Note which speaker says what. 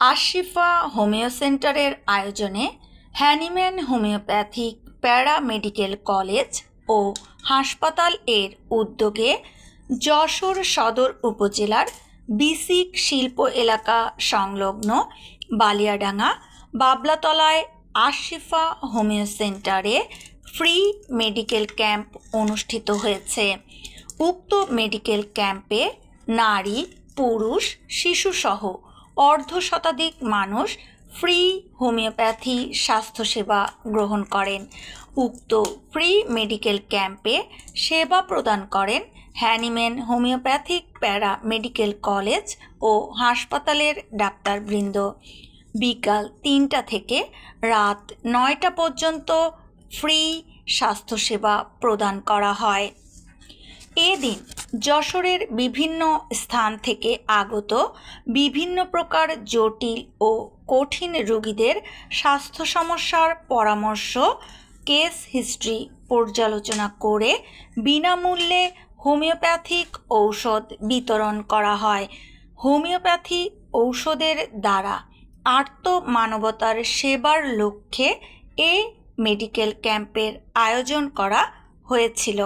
Speaker 1: Ashifa homeo সেন্টারের আয়োজনে Hahnemann homeopathic para medical college ও হাসপাতাল এর উদ্যোগে যশোর সদর উপজেলার বিসিক শিল্প এলাকা সংলগ্ন বালিয়াডাঙ্গা বাবলাতলায় আশিফা হোমিও সেন্টারে ফ্রি মেডিকেল ক্যাম্প অনুষ্ঠিত হয়েছে। উক্ত মেডিকেল ক্যাম্পে নারী, পুরুষ, শিশুসহ অর্ধ শতাধিক মানুষ ফ্রি হোমিওপ্যাথি স্বাস্থ্যসেবা গ্রহণ করেন। উক্ত ফ্রি মেডিকেল ক্যাম্পে সেবা প্রদান করেন Hahnemann homeopathic para medical college ও হাসপাতালের ডাক্তারবৃন্দ। বিকাল তিনটা থেকে রাত নয়টা পর্যন্ত ফ্রি স্বাস্থ্যসেবা প্রদান করা হয়। এদিন যশোরের বিভিন্ন স্থান থেকে আগত বিভিন্ন প্রকার জটিল ও কঠিন রোগীদের স্বাস্থ্য সমস্যার পরামর্শ, কেস হিস্ট্রি পর্যালোচনা করে বিনামূল্যে হোমিওপ্যাথিক ঔষধ বিতরণ করা হয়। হোমিওপ্যাথি ঔষধের দ্বারা আর্ত মানবতার সেবার লক্ষ্যে এ মেডিকেল ক্যাম্পের আয়োজন করা হয়েছিল।